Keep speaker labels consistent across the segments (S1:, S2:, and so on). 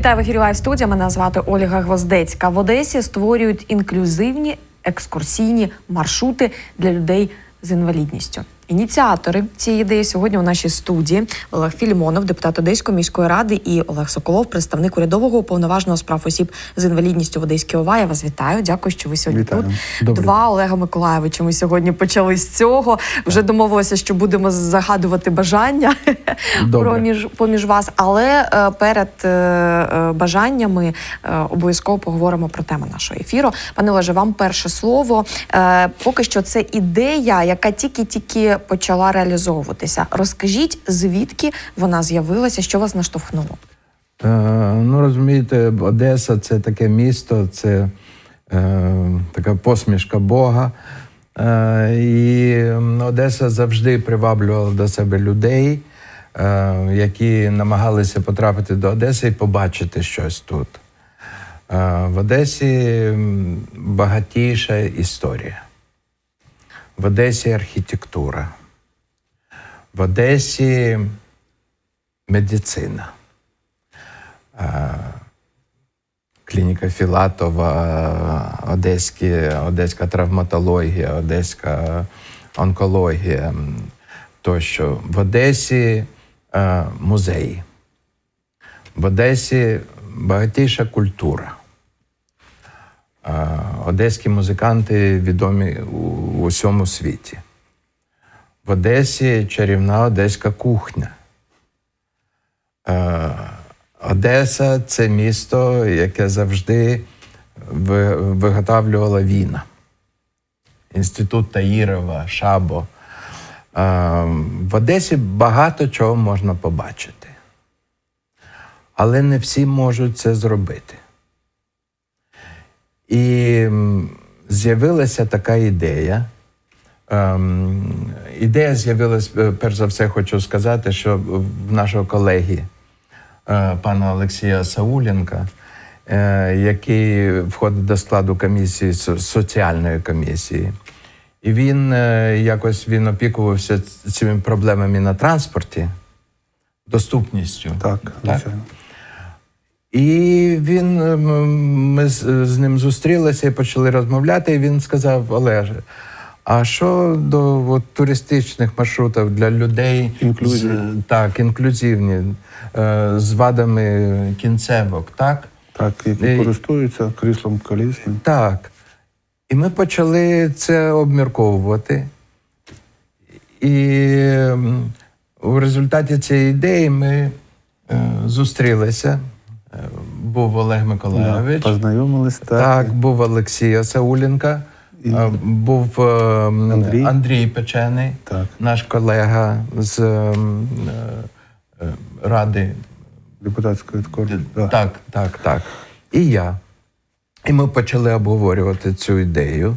S1: Вітаю в ефірі Лайв студія. Мене звати Ольга Гвоздецька. В Одесі створюють інклюзивні екскурсійні маршрути для людей з інвалідністю. Ініціатори цієї ідеї сьогодні у нашій студії Олег Філімонов, депутат Одеської міської ради, і Олег Соколов, представник урядового уповноваженого з прав осіб з інвалідністю в Одеській ОВА. Я вас вітаю. Дякую, що ви сьогодні
S2: Вітаю.
S1: тут.
S2: Добрий
S1: Два Олега Миколаєвича. Ми сьогодні почали з цього. Вже домовилися, що будемо загадувати бажання
S2: Добре.
S1: поміж, вас. Але е, перед е, е, бажаннями обов'язково поговоримо про тему нашого ефіру. Пане Олеже, вам перше слово. Поки що це ідея, яка тільки-тільки почала реалізовуватися. Розкажіть, звідки вона з'явилася, що вас наштовхнуло?
S2: Е, ну, розумієте, Одеса це таке місто, це е, така посмішка Бога. Е, і Одеса завжди приваблювала до себе людей, е, які намагалися потрапити до Одеси і побачити щось тут. Е, в Одесі багатіша історія. В Одесі архітектура. В Одесі медицина. клініка Філатова, Одеські, Одеська травматологія, Одеська онкологія тощо. В Одесі музеї. В Одесі багатіша культура. Одеські музиканти відомі у, у всьому світі. В Одесі чарівна одеська кухня. Одеса це місто, яке завжди ви- виготовлювало віна. Інститут Таїрова, Шабо. В Одесі багато чого можна побачити. Але не всі можуть це зробити. І з'явилася така ідея. Ем, ідея з'явилась, е, перш за все, хочу сказати, що в нашого колеги е, пана Олексія Сауленка, е, який входить до складу комісії соціальної комісії. І він е, якось він опікувався цими проблемами на транспорті, доступністю.
S3: Так, звичайно.
S2: І він ем, ми з, з ним зустрілися і почали розмовляти. І він сказав: Олеже, а що до от, туристичних маршрутів для людей
S3: Інклюзії.
S2: з, так, інклюзивні, е, з вадами кінцевок, так?
S3: Так, які
S2: І-
S3: користуються кріслом колісним.
S2: Так. І ми почали це обмірковувати. І у результаті цієї ідеї ми е, зустрілися. Е, Був Олег Миколайович.
S3: Познайомились, так.
S2: Так, був Олексій Осауленка,
S3: І-
S2: е, був е,
S3: Андрій.
S2: Андрій Печений,
S3: Так.
S2: наш колега з Ради
S3: Депутатської корпусу.
S2: так, так, так. І я. І ми почали обговорювати цю ідею.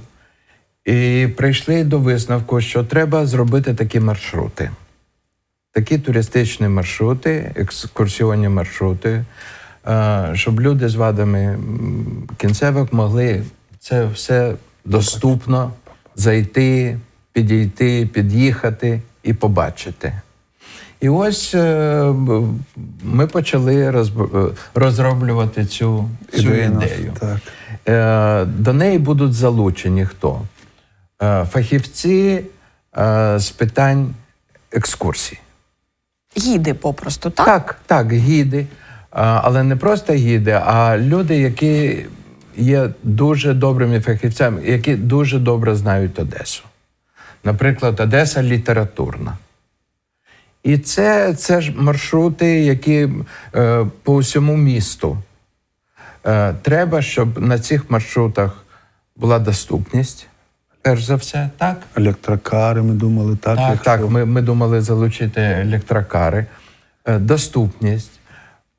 S2: І прийшли до висновку, що треба зробити такі маршрути. Такі туристичні маршрути, екскурсіонні маршрути, щоб люди з вадами кінцевок могли це все доступно зайти, підійти, під'їхати і побачити. І ось е, ми почали е, розроблювати цю, цю ідею.
S3: так.
S2: Е, До неї будуть залучені хто? Е, Фахівці е, з питань екскурсій.
S1: Гіди попросту, так?
S2: Так, так, гіди. Але не просто гіди, а люди, які є дуже добрими фахівцями, які дуже добре знають Одесу. Наприклад, Одеса літературна. І це, це ж маршрути, які е, по всьому місту. Е, треба, щоб на цих маршрутах була доступність, перш за все, так?
S3: Електрокари, ми думали, так.
S2: Так,
S3: якщо-
S2: так. Ми, ми думали залучити електрокари, Е, доступність.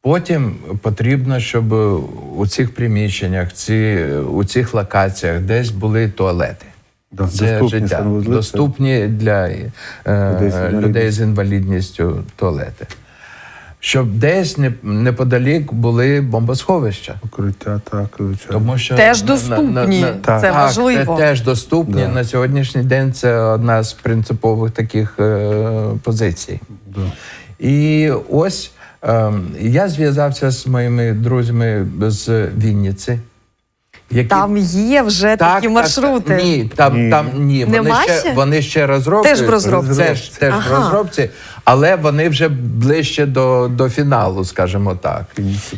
S2: Потім потрібно, щоб у цих приміщеннях, ці, у цих локаціях десь були туалети.
S3: Да,
S2: Це
S3: доступні
S2: життя. Доступні для
S3: Людей з
S2: е,
S3: інвалідністю.
S2: людей з інвалідністю туалети. Щоб десь неподалік були бомбосховища.
S3: Укриття, так, звичайно.
S2: Тому що
S1: Теж
S2: на- на-
S1: доступні.
S2: на-
S1: Це
S2: так,
S1: важливо.
S2: те- теж доступні.
S3: Да.
S2: На сьогоднішній день це одна з принципових таких е, позицій.
S3: Да.
S2: І ось Я зв'язався з моїми друзями з Вінниці. Які...
S1: Там є вже такі маршрути.
S2: Ні, там,
S3: Ні.
S2: там ні. Вони
S1: Нема
S2: ще,
S1: ще?
S2: вони ще розроблюють.
S1: Теж в розробці?
S2: Теж, теж в розробці, але вони вже ближче до, до фіналу, скажімо так.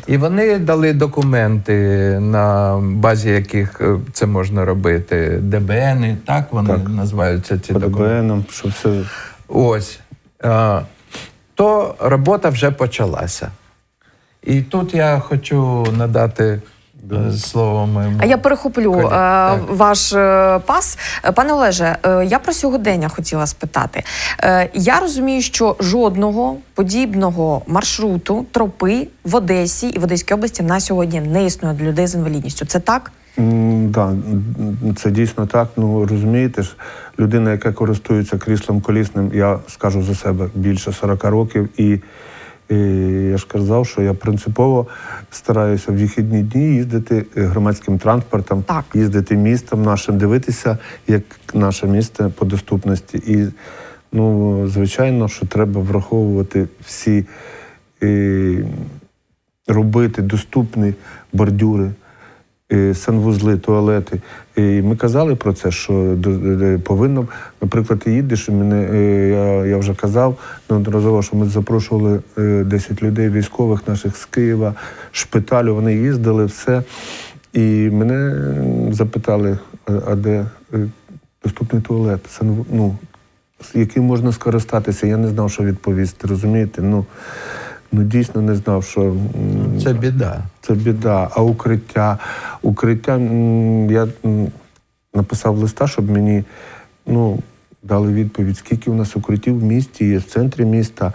S2: І вони дали документи, на базі яких е, це можна робити. ДБН, так вони
S3: Так.
S2: називаються ці
S3: По
S2: документи.
S3: ДБНам, що все.
S2: Ось. То робота вже почалася. І тут я хочу надати е, слово моєму.
S1: А я перехоплю
S2: Колі,
S1: е, ваш е, пас. Пане Олеже, е, я про сьогодення хотіла спитати. Е, я розумію, що жодного подібного маршруту тропи в Одесі і в Одеській області на сьогодні не існує для людей з інвалідністю. Це так?
S3: М, Да, це дійсно так. Ну розумієте ж, людина, яка користується кріслом колісним, я скажу за себе більше 40 років, і, і я ж казав, що я принципово стараюся в вихідні дні їздити е, громадським транспортом,
S1: Так.
S3: їздити містом нашим, дивитися, як наше місто по доступності. І ну, звичайно, що треба враховувати всі. е, робити доступні бордюри, санвузли, туалети. І ми казали про це, що е, повинно, наприклад, ти їдеш, і мене, е, я, я вже казав неодноразово, що ми запрошували е, 10 людей, військових наших з Києва, шпиталю, вони їздили, все. І мене запитали, а, де е, доступний туалет, ну, яким можна скористатися. Я не знав, що відповісти, розумієте? Ну, ну дійсно не знав, що
S2: Це біда.
S3: це біда. А укриття, укриття, я написав листа, щоб мені ну, дали відповідь, скільки у нас укриттів в місті є, в центрі міста,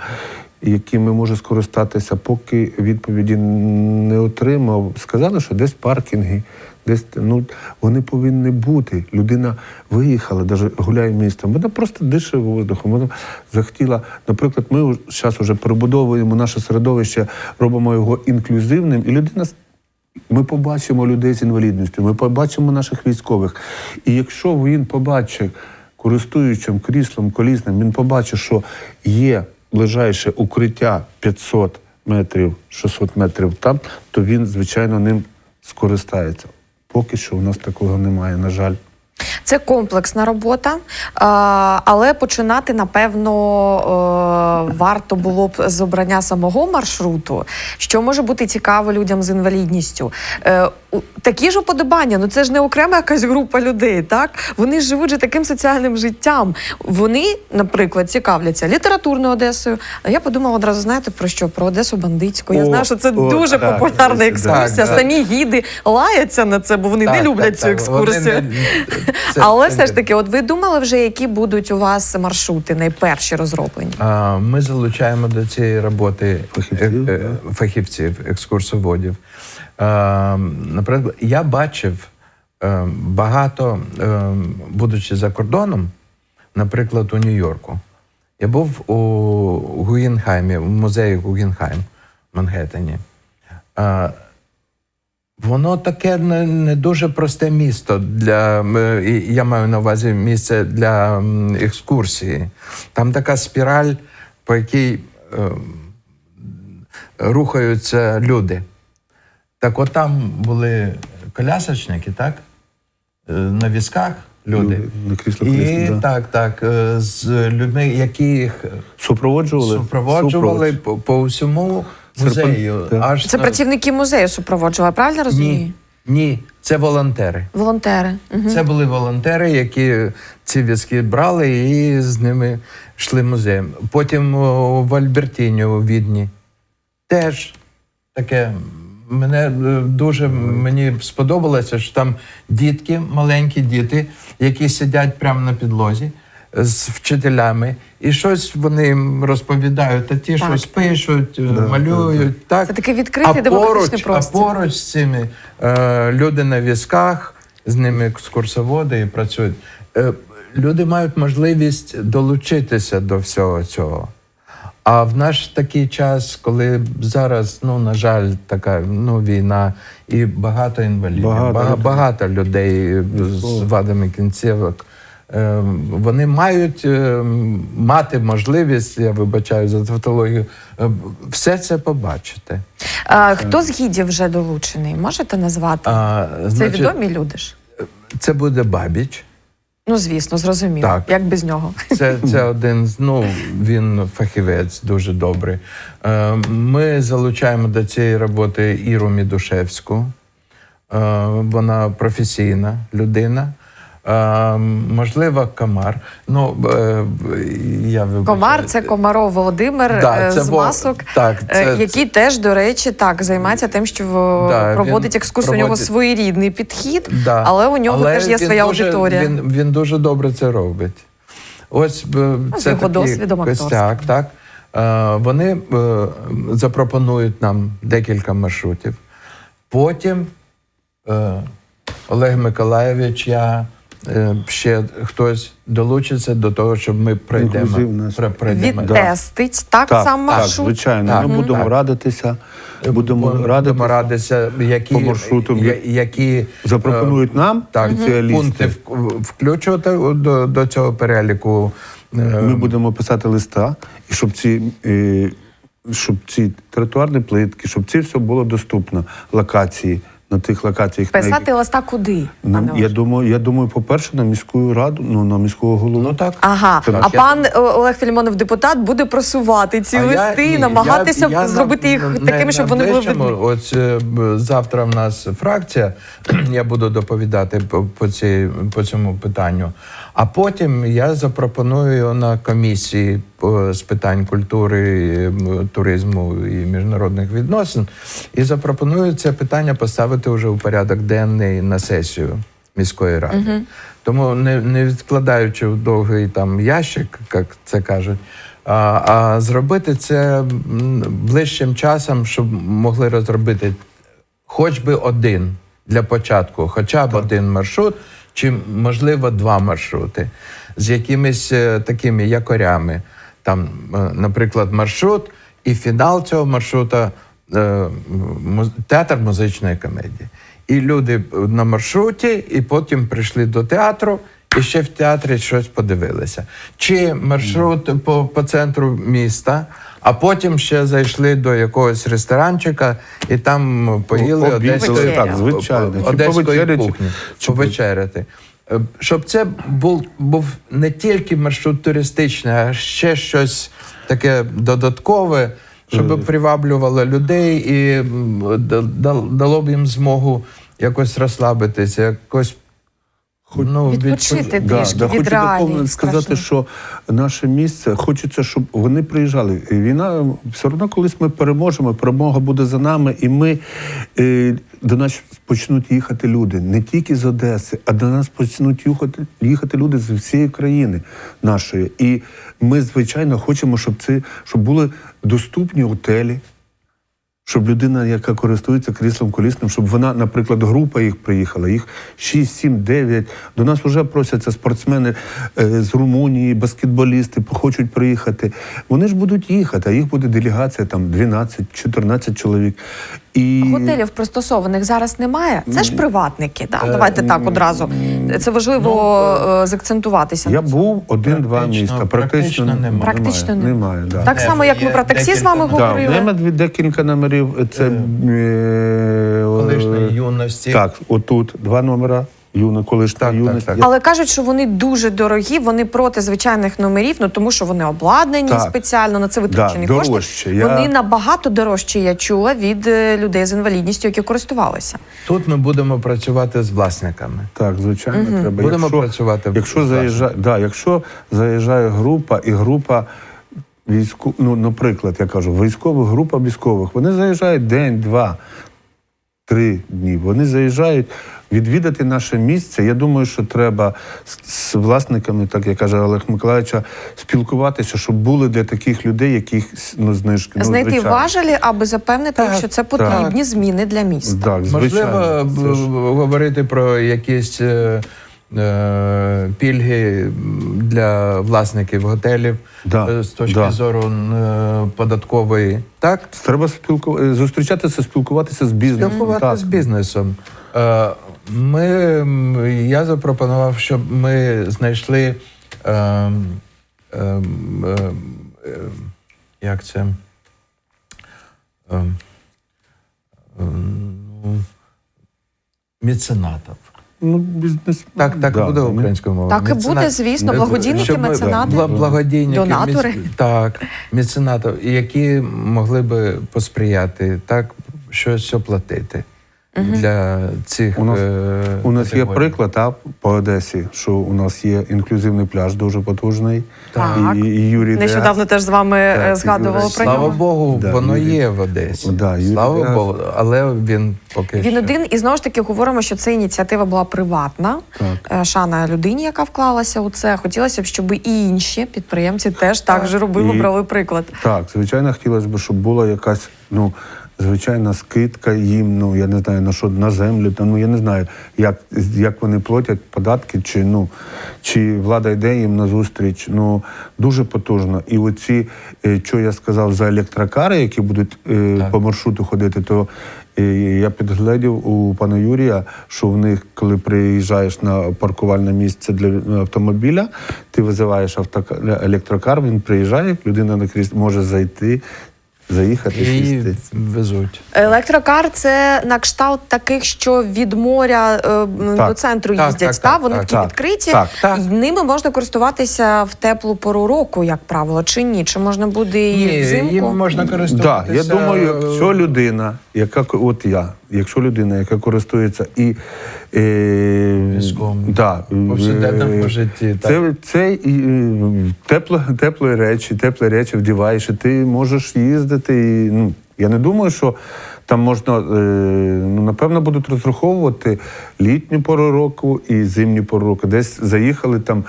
S3: якими може скористатися, поки відповіді не отримав. Сказали, що десь паркінги, десь ну вони повинні бути. Людина виїхала, навіть гуляє містом. Вона просто дише воздухом. Вона захотіла. Наприклад, ми зараз вже перебудовуємо наше середовище, робимо його інклюзивним, і людина ми побачимо людей з інвалідністю, ми побачимо наших військових. І якщо він побачить користуючим кріслом колісним, він побачить, що є ближайше укриття 500 метрів, 600 метрів там, то він, звичайно, ним скористається. Поки що у нас такого немає, на жаль.
S1: Це комплексна робота, але починати, напевно, е, варто було б з обрання самого маршруту, що може бути цікаво людям з інвалідністю. Такі ж уподобання, ну це ж не окрема якась група людей, так? Вони ж живуть же таким соціальним життям. Вони, наприклад, цікавляться літературною Одесою. А я подумала одразу, знаєте про що? Про Одесу Бандитську. Я знаю, що це
S3: о,
S1: дуже
S3: так,
S1: популярна екскурсія.
S2: так.
S1: Самі гіди лаяться на це, бо вони не люблять
S2: так,
S1: цю
S2: так.
S1: екскурсію.
S2: Вони це-
S1: Але
S2: це
S1: все ж таки, от ви думали вже, які будуть у вас маршрути найперші розроблені?
S2: А, Ми залучаємо до цієї роботи
S3: Фахівців,
S2: е- е, фахівців, екскурсоводів. А, Наприклад, я бачив е, багато, е, будучи за кордоном, наприклад, у Нью-Йорку. Я був у Гугенхаймі, в музеї Гугенхайм в Мангеттені. Воно таке не, дуже просте місто для я маю на увазі місце для екскурсії. Там така спіраль, по якій е, рухаються люди. Так от там були колясочники, так? Е, На візках люди.
S3: На крісло
S2: І
S3: да.
S2: так, так, е, з людьми, які їх
S3: Супроводжували?
S2: супроводжували по, по всьому музею.
S3: так.
S2: Аж
S1: Це
S2: на-
S1: працівники музею супроводжували, правильно розумію?
S2: Ні, ні, це волонтери.
S1: Волонтери. Угу.
S2: Це були волонтери, які ці візки брали і з ними йшли музеєм. Потім в Альбертіні у Відні теж таке. Мене е, дуже мені сподобалося, що там дітки, маленькі діти, які сидять прямо на підлозі з вчителями, і щось вони їм розповідають, а ті
S1: Так.
S2: щось пишуть, е,
S3: Да,
S2: малюють. Так.
S1: Це такий відкритий
S2: а
S1: демократичний
S2: поруч,
S1: простір.
S2: А поруч з цими е, люди на візках, з ними екскурсоводи і працюють. Е, люди мають можливість долучитися до всього цього. А в наш такий час, коли зараз, ну на жаль, така ну війна і багато інвалідів,
S3: Багато
S2: багато,
S3: людей.
S2: багато людей з вадами кінцівок е, вони мають е, мати можливість, я вибачаю за тавтологію, е, все це побачити.
S1: А, хто з гідів вже долучений? Можете назвати?
S2: А,
S1: Це
S2: значить,
S1: відомі люди ж?
S2: Це буде Бабіч.
S1: Ну, звісно, зрозуміло.
S2: Так.
S1: Як без нього?
S2: Це, це один з ну він фахівець дуже добрий. Е, Ми залучаємо до цієї роботи Іру Мідушевську. Е, Вона професійна людина. Е, Можливо, комар. Ну е, я вибачаю.
S1: Комар це Комаров Володимир
S2: Да,
S1: е,
S2: це
S1: з масок,
S2: так, це-
S1: який теж, до речі, так займається тим, що
S2: Да,
S1: проводить екскурсію. У нього своєрідний підхід,
S2: Да.
S1: але у нього
S2: Але
S1: теж є своя
S2: дуже-
S1: аудиторія.
S2: Він, він дуже добре це робить. Ось е, це
S1: його досвідом
S2: костяк, так. Вони запропонують нам декілька маршрутів. Потім Олег Миколаєвич, я ще хтось долучиться до того, щоб ми пройдемо. Пройдемо.
S1: Відтестить так,
S3: Так,
S1: сам
S3: так,
S1: маршрут.
S3: звичайно.
S2: Так,
S3: Ми будемо
S2: так.
S3: радитися, будемо
S2: Будемо
S3: радитися.
S2: радитися, які,
S3: по маршруту.
S2: які
S3: Запропонують
S2: е,
S3: нам
S2: так, пункти включувати до, до цього переліку. Е,
S3: Ми будемо писати листа, і щоб ці, е, щоб ці тротуарні плитки, щоб це все було доступно локації на тих локаціях. на яких-
S1: Писати листа куди?
S3: на, я думаю, я думаю, по-перше, на міську раду, ну на міського голову.
S2: Ну так.
S1: Ага,
S3: Це
S1: а
S2: так.
S1: пан е, Олег Філімонов, депутат, буде просувати ці
S2: А я-
S1: листи,
S2: ні,
S1: намагатися
S2: я- я
S1: зробити
S2: на-
S1: їх
S2: на-
S1: такими,
S2: на
S1: щоб вони були видні.
S2: Ось е, завтра в нас фракція. Я буду доповідати по, по, цій, по цьому питанню. А потім я запропоную на комісії з питань культури, туризму і міжнародних відносин. І запропоную це питання поставити вже у порядок денний на сесію міської ради. Тому не, не відкладаючи в довгий там ящик, як це кажуть, а, а зробити це ближчим часом, щоб могли розробити хоч би один для початку, хоча б один маршрут, чи можливо два маршрути з якимись е, такими якорями. Там, е, наприклад, маршрут, і фінал цього маршрута е, театр музичної комедії. І люди на маршруті, і потім прийшли до театру, і ще в театрі щось подивилися. Чи маршрут по, по центру міста, а потім ще зайшли до якогось ресторанчика і там поїли
S3: Обідали,
S1: так,
S3: звичайно.
S2: Одеської кухні,
S3: чи-
S2: повечеряти. Е, Щоб це був, був не тільки маршрут туристичний, а ще щось таке додаткове, щоб приваблювало людей і дало б їм змогу якось розслабитися, якось ну,
S1: Відпочити
S2: відпо-
S1: трішки від
S3: хочу
S1: реалій
S3: сказати,
S1: страшних.
S3: що наше місце хочеться, щоб вони приїжджали. І Війна все одно колись ми переможемо, перемога буде за нами, і ми е, до нас почнуть їхати люди не тільки з Одеси, а до нас почнуть їхати, їхати люди з всієї країни нашої. І ми, звичайно, хочемо, щоб це щоб були доступні готелі. Щоб людина, яка користується кріслом колісним, щоб вона, наприклад, група їх приїхала, їх 6, 7, 9. До нас вже просяться спортсмени е, з Румунії, баскетболісти, хочуть приїхати. Вони ж будуть їхати, а їх буде делегація там 12-14 чоловік. І
S1: Готелів пристосованих зараз немає. Це ж приватники. Да?
S2: Е,
S1: Давайте так одразу. Це важливо ну, закцентуватися.
S3: я був один-два міста.
S2: практично
S3: Практично,
S2: немає.
S1: Практично
S3: немає.
S1: немає.
S3: немає да.
S1: Так
S2: Е,
S1: само, як ми про таксі з вами говорили.
S3: мене декілька номерів. Це е,
S2: колишньої юності.
S3: Так, отут два номера. Юна, колишня
S2: Так, так,
S3: юність.
S2: так.
S1: Але кажуть, що вони дуже дорогі, вони проти звичайних номерів, ну тому що вони обладнані
S3: Так.
S1: спеціально на це витрачені
S3: Да,
S1: кошти.
S3: Я-
S1: Вони набагато дорожчі, я чула від е, людей з інвалідністю, які користувалися.
S2: Тут ми будемо працювати з власниками.
S3: Так, звичайно, треба.
S2: Будемо
S3: якщо,
S2: працювати
S3: Якщо заїжджає, да, якщо заїжджає група і група війську, ну, наприклад, я кажу, військових, група військових, вони заїжджають день, два, три дні. Вони заїжджають відвідати наше місце. Я думаю, що треба з, з власниками, так як каже Олег Миколаївича, спілкуватися, щоб були для таких людей яких ну, знижки. Ну,
S1: Знайти
S3: звичайно.
S1: важелі, аби запевнити,
S2: Так,
S1: що це
S2: так.
S1: потрібні зміни для міста.
S3: Так, звичайно.
S2: Можливо, б- говорити про якісь е, е, пільги для власників готелів
S3: Да,
S2: е, з точки
S3: да.
S2: зору е, податкової. Так?
S3: Треба спілку... е, зустрічатися, спілкуватися з бізнесом.
S2: Спілкувати
S3: Так.
S2: з бізнесом. Е, Ми, я запропонував, щоб ми знайшли. е, ем, ем, ем, як це? Ну, меценатів.
S3: Ну, бізнес...
S2: Так, так
S3: Да,
S2: буде
S3: ну,
S2: українською мовою.
S1: Так і буде, звісно, благодійники, меценати.
S2: бла- благодійники,
S1: Донатори.
S2: Міц... Так, меценати, які могли би посприяти, так, щось оплатити для цих.
S3: У нас-
S2: е,
S3: У нас є приклад а, по Одесі, що у нас є інклюзивний пляж дуже потужний.
S1: Так.
S3: І, і Юрій
S1: Нещодавно теж з вами е,
S3: Так,
S1: згадували
S3: Юрій,
S1: про
S2: Слава. Богу,
S3: Да,
S2: воно
S3: Юрій.
S2: є в Одесі.
S3: Да, Юрій
S2: Слава. Богу, але він поки
S1: Він
S2: що.
S1: один, і знову ж таки говоримо, що ця ініціатива була приватна.
S3: Так.
S1: Е, Шана людині, яка вклалася у це. Хотілося б, щоб і інші підприємці теж так же робили,
S3: І-
S1: брали приклад.
S3: Так, звичайно, хотілося б, щоб була якась, ну, звичайна скидка їм, ну, я не знаю, на що, на землю, там, ну, я не знаю, як, як вони платять податки, чи, ну, чи влада йде їм на зустріч. Ну, дуже потужно. І оці, е, що я сказав за електрокари, які будуть е,
S2: Так.
S3: по маршруту ходити, то е, я підглядів у пана Юрія, що в них, коли приїжджаєш на паркувальне місце для автомобіля, ти визиваєш автока- електрокар, він приїжджає, людина на кріслі може зайти, заїхати,
S2: І
S3: сісти.
S2: везуть.
S1: Електрокар це на кшталт таких, що від моря е, м,
S3: Так.
S1: до центру
S2: Так,
S1: їздять.
S2: так,
S1: та?
S2: так,
S1: Вони
S2: так,
S1: такі
S3: так.
S1: відкриті.
S3: Так,
S2: так.
S1: І ними можна користуватися в теплу пору року, як правило, чи ні? Чи можна буде і
S2: Ні,
S1: взимку?
S2: їм можна користуватися.
S3: я думаю, якщо людина, яка от я, якщо людина, яка користується і е,
S2: Візком,
S3: да,
S2: повсякденному
S3: е,
S2: житті, так.
S3: Це, це і, е, тепло, теплі речі, теплі речі вдіваєш, і ти можеш їздити. І, ну, я не думаю, що там можна, е, ну, напевно, будуть розраховувати літню пору року і зимню пору року. Десь заїхали там.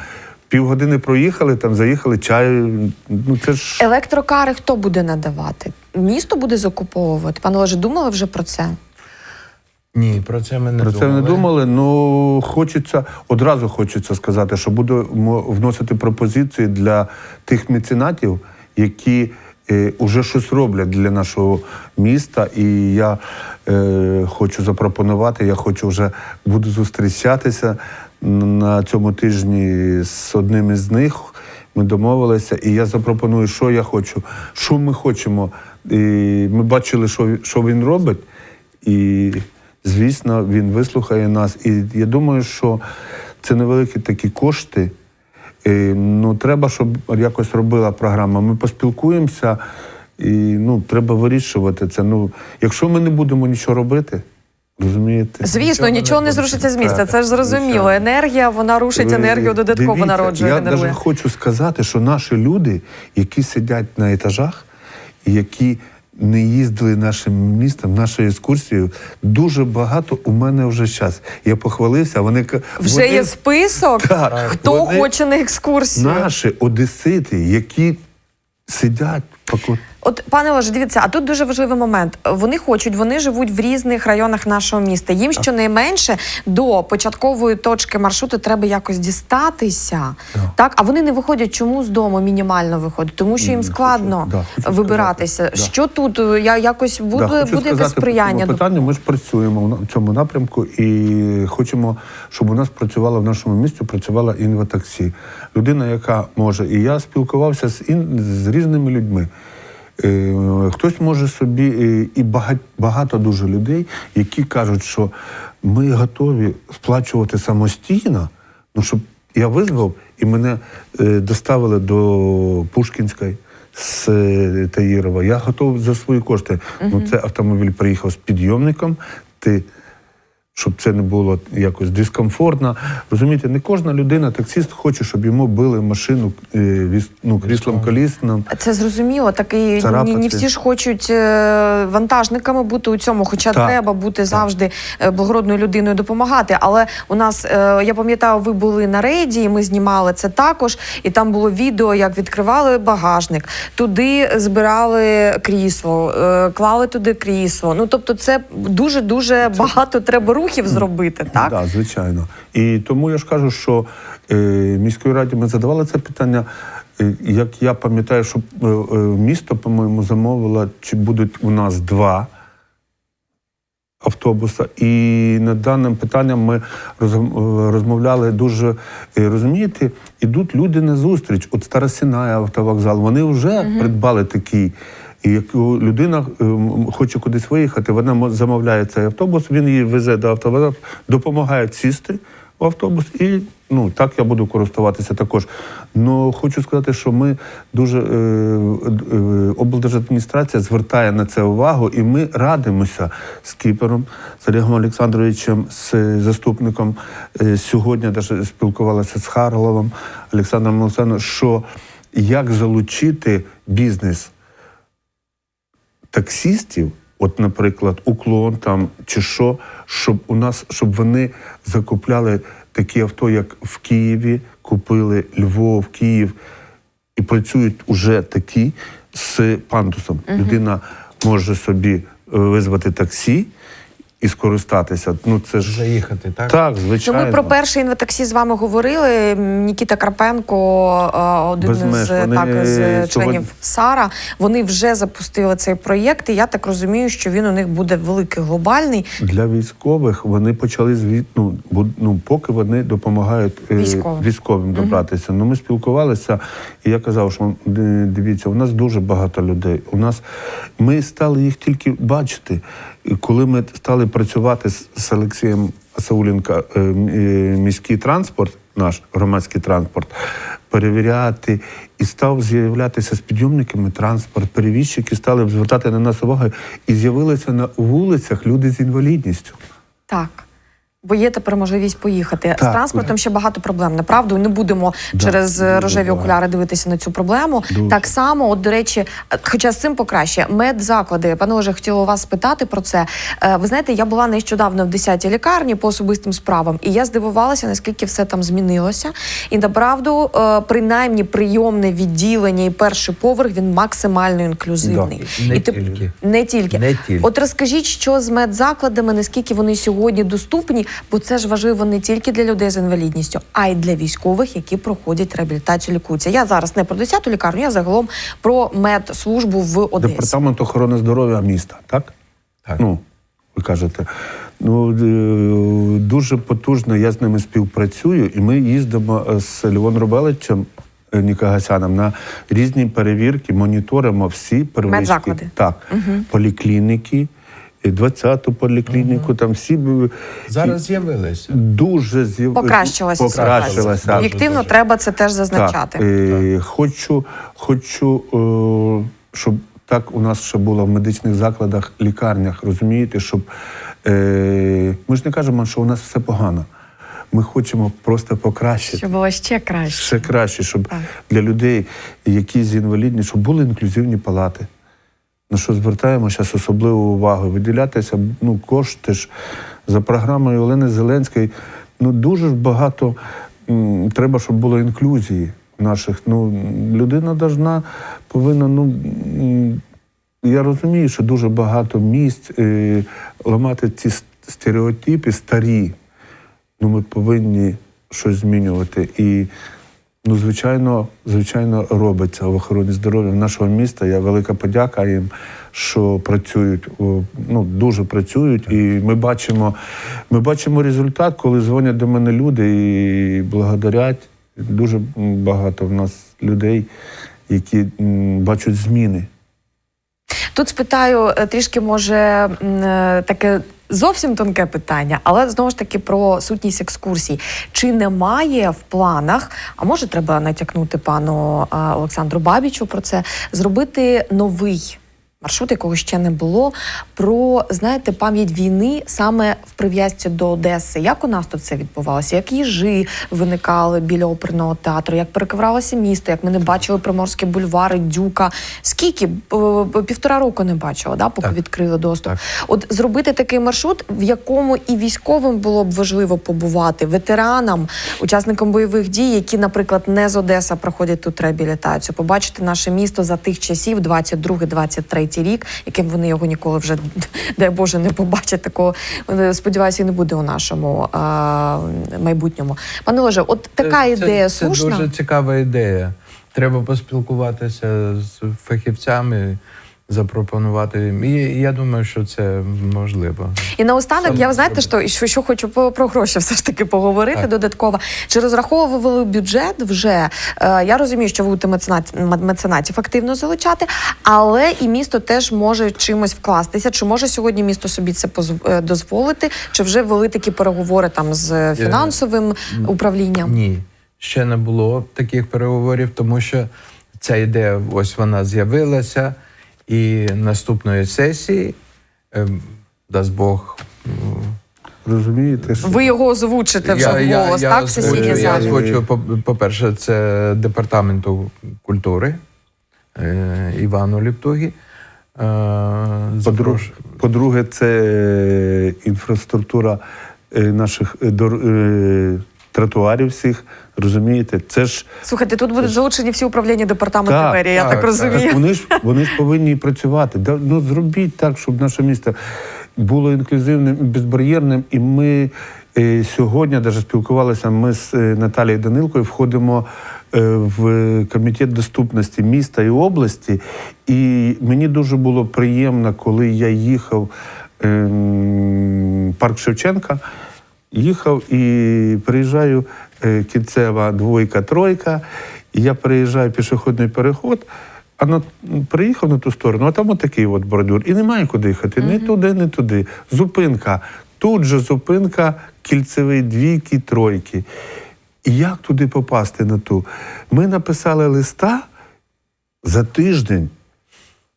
S3: Півгодини проїхали, там заїхали чаю. Ну це ж
S1: Електрокари хто буде надавати? Місто буде закуповувати? Пане Олеже, думали вже про це?
S2: Ні, про це ми не
S3: Про
S2: думали.
S3: це не думали. Ну хочеться одразу хочеться сказати, що будемо вносити пропозиції для тих меценатів, які е, уже щось роблять для нашого міста. І я е, хочу запропонувати. Я хочу вже буду зустрічатися на цьому тижні з одним із них. Ми домовилися, і я запропоную, що я хочу, що ми хочемо. І ми бачили, що, що він робить. І звісно, він вислухає нас. І я думаю, що це невеликі такі кошти. І, ну, треба, щоб якось робила програма. Ми поспілкуємося, і ну, треба вирішувати це. Ну, якщо ми не будемо нічого робити, розумієте?
S1: Звісно,
S2: Нічого не
S1: нічого не зрушиться з місця. Це ж зрозуміло. Енергія, вона рушить
S3: Ви
S1: енергію, додатково
S3: дивіться,
S1: народжує,
S3: Я навіть хочу сказати, що наші люди, які сидять на етажах, і які не їздили нашим містом, нашою екскурсією, дуже багато у мене вже час. Я похвалився, вони
S1: Вже
S3: вони-
S1: є список,
S3: Так,
S1: хто
S3: вони-
S1: хоче на екскурсію.
S3: наші одесити, які сидять поко-
S1: От, пане Олеже, дивіться, а тут дуже важливий момент. Вони хочуть, вони живуть в різних районах нашого міста. Їм щонайменше до початкової точки маршруту треба якось дістатися.
S3: Так.
S1: Так, а вони не виходять чому з дому мінімально виходять? Тому що їм складно
S3: да,
S1: вибиратися.
S3: да.
S1: Що тут е, я якось буде,
S3: Да,
S1: буде якесь
S3: по
S1: сприяння?
S3: цьому питанню. Ми ж працюємо в цьому напрямку і хочемо, щоб у нас працювала в нашому місті, працювала інватаксі. Людина, яка може, і я спілкувався з ін, з різними людьми. Е, Хтось може собі, е, і багато, дуже людей, які кажуть, що ми готові сплачувати самостійно, ну щоб я визвав і мене е, доставили до Пушкінської з Таїрова. Я готов за свої кошти. Ну, це автомобіль приїхав з підйомником. Ти щоб це не було якось дискомфортно. Розумієте, не кожна людина, таксист, хоче, щоб йому били машину е, ну, кріслом колісним.
S1: Це зрозуміло. Так і ні,
S3: Царапати.
S1: не всі ж хочуть е, вантажниками бути у цьому, хоча
S3: Так,
S1: треба бути завжди е, благородною людиною допомагати. Але у нас я пам'ятаю, ви були на рейді, і ми знімали це також. І там було відео, як відкривали багажник, туди збирали крісло, клали туди крісло. Ну тобто, це дуже дуже багато треба рухів зробити, так?
S3: Так, звичайно. І тому я ж кажу, що е, міської раді ми задавали це питання. Е, як я пам'ятаю, що е, е, місто, по-моєму, замовило, чи будуть у нас два автобуса. І над даним питанням ми розмовляли дуже, розумієте, ідуть люди на зустріч. От Старосіна автовокзал, вони вже придбали такий. І як людина ем, хоче кудись виїхати, вона мо- замовляє цей автобус, він її везе до автовокзалу, допомагає сісти в автобус, і ну так я буду користуватися також. Ну хочу сказати, що ми дуже е, е, облдержадміністрація звертає на це увагу, і ми радимося з Кіпером, з Олегом Олександровичем, з заступником. Е, сьогодні навіть спілкувалися з Харловим Олександром Олександровичем, що як залучити бізнес таксістів, от, наприклад, уклон там чи що, щоб у нас, щоб вони закупляли такі авто, як в Києві, купили Львов, Київ, і працюють уже такі з пандусом. Людина може собі е, визвати таксі і скористатися. Ну це ж
S2: Заїхати, так?
S3: так,
S1: Ну,
S3: звичайно.
S1: ми про перший інватаксі з вами говорили. Нікіта Карпенко, е, один
S3: Без меж.
S1: з,
S3: Вони,
S1: так, з
S3: е,
S1: членів
S3: сьогодні-
S1: Сара. Вони вже запустили цей проєкт, і я так розумію, що він у них буде великий, глобальний.
S3: Для військових вони почали звіт, ну, ну, поки вони допомагають е,
S1: Військовим.
S3: військовим добратися. Ну, ми спілкувалися, і я казав, що дивіться, у нас дуже багато людей. У нас ми стали їх тільки бачити. Коли ми стали працювати з, Олексієм Сауленка, е, е, міський транспорт, наш громадський транспорт, перевіряти. І став з'являтися з підйомниками транспорт, перевізчики стали звертати на нас увагу, і з'явилися на вулицях люди з інвалідністю.
S1: Так. Бо є тепер можливість поїхати. З транспортом ще багато проблем. Направду не будемо
S3: Да,
S1: через е,
S3: дуже
S1: рожеві
S3: багато.
S1: окуляри дивитися на цю проблему.
S3: Дуже.
S1: Так само, от до речі, е, хоча з цим покраще, медзаклади. Пане Олеже, хотіла вас спитати про це. Е, Ви знаєте, я була нещодавно в 10-й лікарні по особистим справам, і я здивувалася, наскільки все там змінилося. І направду, е, принаймні, прийомне відділення і перший поверх він максимально інклюзивний.
S2: Да. Не
S1: І ти-
S2: тільки.
S1: не тільки.
S2: Не тільки.
S1: От розкажіть, що з медзакладами, наскільки вони сьогодні доступні, бо це ж важливо не тільки для людей з інвалідністю, а й для військових, які проходять реабілітацію, лікуються. Я зараз не про 10-ту лікарню, я загалом про медслужбу в Одесі.
S3: Департамент охорони здоров'я міста, так?
S2: Так.
S3: Ну, ви кажете. Ну, е, дуже потужно я з ними співпрацюю, і ми їздимо е, з Львом Рубеличем е, Нікагасяном на різні перевірки, моніторимо всі первички.
S1: Медзаклади.
S3: Так, поліклініки, і 20-ту поліклініку, там всі
S2: Зараз з'явилися.
S3: дуже з'яв...
S1: Покращилася
S3: покращилася.
S1: Об'єктивно,
S2: Дуже.
S1: треба це теж зазначати.
S3: Так, е, хочу, хочу, е, щоб так у нас ще було в медичних закладах, лікарнях, розумієте, щоб е, ми ж не кажемо, що у нас все погано. Ми хочемо просто покращити.
S1: Щоб було ще краще.
S3: Ще краще, щоб
S1: Так.
S3: для людей, які з інвалідністю, щоб були інклюзивні палати. На що звертаємо зараз особливу увагу. Виділятися ну, кошти ж за програмою Олени Зеленської. Ну, дуже ж багато м, треба, щоб було інклюзії наших. Ну, людина должна, повинна, ну. я розумію, що дуже багато місць е, ламати ці стереотипи старі. Ну, ми повинні щось змінювати. І, ну, звичайно, звичайно, робиться в охороні здоров'я нашого міста. Я велика подяка їм, що працюють, ну, дуже працюють. І ми бачимо, ми бачимо результат, коли дзвонять до мене люди і благодарять. Дуже багато в нас людей, які бачать зміни.
S1: Тут спитаю е, трішки, може, е, таке зовсім тонке питання, але знову ж таки про сутність екскурсій. Чи немає в планах, а може, треба натякнути пану Олександру Бабічу про це, зробити новий маршрут, якого ще не було, про знаєте, пам'ять війни саме в прив'язці до Одеси. Як у нас тут це відбувалося? Як їжі виникали біля оперного театру? Як перекривалося місто? Як ми не бачили приморські бульвари, дюка? Скільки Е, півтора року не бачила, да, поки
S2: Так.
S1: відкрили доступ.
S2: Так.
S1: От зробити такий маршрут, в якому і військовим було б важливо побувати, ветеранам, учасникам бойових дій, які, наприклад, не з Одеса проходять тут реабілітацію, побачити наше місто за тих часів, 22-23 23-й рік, яким вони його ніколи вже дай Боже не побачать. Такого е, сподіваюся, і не буде у нашому а, майбутньому. Пане Олеже, от така
S2: Це-
S1: ідея
S2: це,
S1: слушна.
S2: Це дуже цікава ідея. Треба поспілкуватися з фахівцями, запропонувати. І я думаю, що це можливо.
S1: І наостанок,
S2: Саме
S1: я знаєте, що, що, що хочу по- про гроші все ж таки поговорити
S2: Так.
S1: додатково. Чи розраховували бюджет вже? Е, я розумію, що ви будете меценат, меценатів активно залучати, але і місто теж може чимось вкластися. Чи може сьогодні місто собі це позв- е, дозволити? Чи вже вели такі переговори там з фінансовим управлінням?
S2: Ні, ще не було таких переговорів, тому що ця ідея ось вона з'явилася, і наступної сесії, ем, дасть Бог.
S3: Розумієте, що
S1: Ви його озвучите вже так, в сесійній
S2: озвучу- я
S1: залі?
S2: озвучу, по- по-перше, це департаменту культури е, Івану Ліптугі. Е,
S3: По-друге,
S2: запрош-
S3: по-друге, це е, інфраструктура е, наших е, дор- е, тротуарів всіх. Розумієте, це ж
S1: Слухайте, тут будуть залучені всі управління департаменту
S3: Так,
S1: мерії, я
S2: так,
S1: так,
S2: так.
S1: розумію.
S3: вони ж вони ж повинні працювати. Да, ну зробіть так, щоб наше місто було інклюзивним і безбар'єрним. І ми е, сьогодні навіть спілкувалися. Ми з е, Наталією Данилкою входимо е, в комітет доступності міста і області. І мені дуже було приємно, коли я їхав ем, парк Шевченка. Їхав і приїжджаю е, кінцева двойка, тройка. І я приїжджаю пішохідний переход, а на, приїхав на ту сторону, а там отакий от бордюр. І немає куди їхати. Ні туди, ні туди. Зупинка. Тут же зупинка кільцевий двійки, тройки. І як туди попасти на ту? Ми написали листа за тиждень.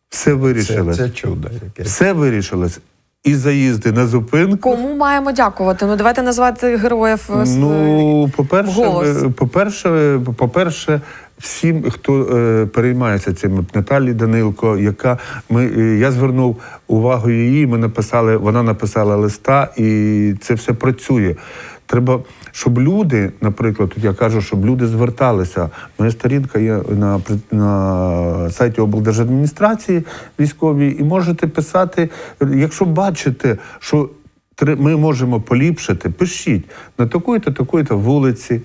S3: Все вирішилось.
S2: це чудо якесь.
S3: Все вирішилось. І заїзди на зупинку.
S1: Кому маємо дякувати? Ну давайте назвати героїв. е,
S3: Ну, по-перше, е, по-перше, по-перше, всім, хто е, переймається цим, Наталі Данилко, яка ми е, я звернув увагу її. Ми написали, вона написала листа, і це все працює. Треба, щоб люди, наприклад, тут я кажу, щоб люди зверталися. Моя сторінка є на, на сайті облдержадміністрації військовій, і можете писати, якщо бачите, що ми можемо поліпшити, пишіть на такої-то, такої-то вулиці,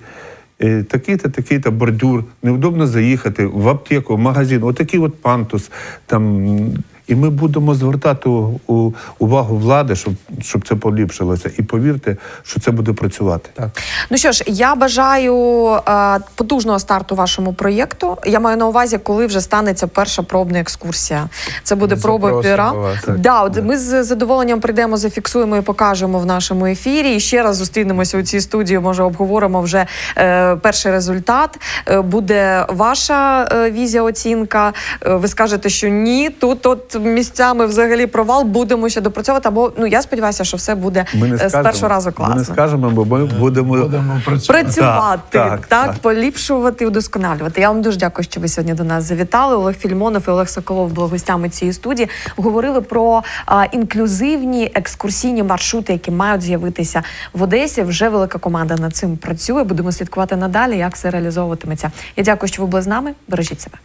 S3: е, такий-то, такий-то бордюр, невдобно заїхати в аптеку, в магазин, отакий от пантус. Там, і ми будемо звертати увагу влади, щоб, щоб це поліпшилося. І повірте, що це буде працювати.
S2: Так.
S1: Ну що ж, я бажаю е, потужного старту вашому проєкту. Я маю на увазі, коли вже станеться перша пробна екскурсія. Це буде проба піра. Да, от ми з задоволенням прийдемо, зафіксуємо і покажемо в нашому ефірі. І ще раз зустрінемося у цій студії. Може, обговоримо вже е, перший результат. Е, буде ваша е, візія, оцінка. Е, ви скажете, що ні, тут от місцями взагалі провал. Будемо ще допрацьовувати. Або ну я сподіваюся, що все буде
S3: Ми не
S1: е, з
S3: скажемо,
S1: першого разу класно.
S3: Ми не скажемо, бо ми будемо.
S2: Будемо працювати.
S1: Працювати, так,
S3: Так, так, так.
S1: поліпшувати, удосконалювати. Я вам дуже дякую, що ви сьогодні до нас завітали. Олег Фільмонов і Олег Соколов були гостями цієї студії. Говорили про а, інклюзивні екскурсійні маршрути, які мають з'явитися в Одесі. Вже велика команда над цим працює. Будемо слідкувати надалі, як все реалізовуватиметься. Я дякую, що ви були з нами. Бережіть себе.